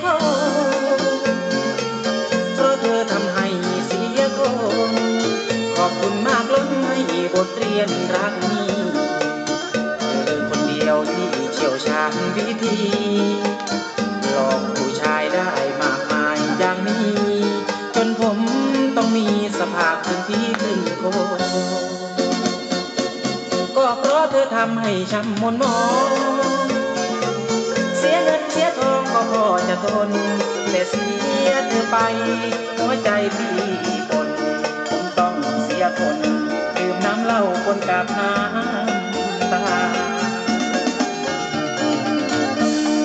เพราะเธอทำให้เสียคน ขอบคุณมากล้ให้บทเรียนรักนี้เธอคนเดียวที่เชี่ยวชาญวิธีหลอกผู้ชายได้มากมายย่งนี้ จนผมต้องมีสภาพนที่ขึ้นโคก็เพราะเธอทำให้ช้ำมนมอง เสียเงินเสียทองก็พอจะทน แต่เสียเธอไปหัวใจพี่ปนผมต้องเสียคนดื่มน้ำเหล้าคนกับน้ำตา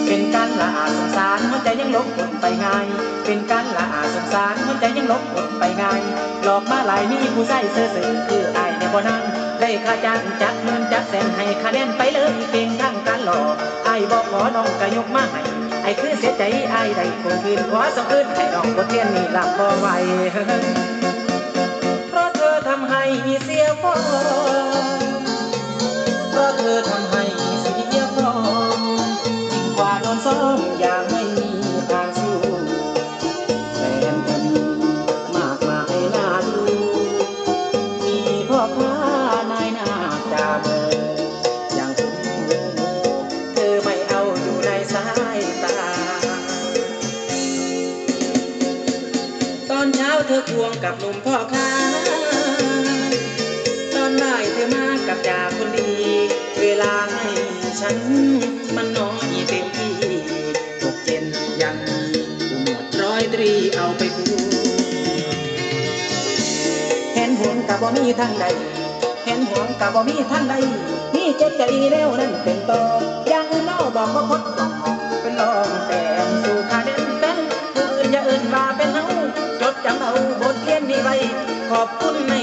เป็นการละอาสงสารหัวใจยังลบกดไปง่าย เป็นการละอาสงสารหัวใจยังลบกดไปง่ายหลอกมาหลายมีผู้ใส่เสื้อเสือคืออายในบ่นั้น ได้ค่าจ้างจักหมื่นจักแสนให้คะแนนไปเลยเก่งทั้งการหล่อไอ้บอกขอน้องก็ยกมาให้ไอ้คือเสียใจไอ้ได้คงคืนขอสองคืนให้น้องบทเรียนนี่ลำบ่ไหว อนเช้าเธอควงกับหนุ่มพ่อค้า ตอนบ่ายเธอมากับจ่าคนดี เวลาให้ฉันมันน้อยเต็มที่ตกเย็นยังมีผู้หมดร้อยตรีเอาไปคูเห็นห่วงกับบ่มีทางใดเห็นห่วงกับบ่มีทางใดนี่เจ็บใจแล้วนั่นเป็นต่อย่างอื่นเล่าบอกว่าคด ผู้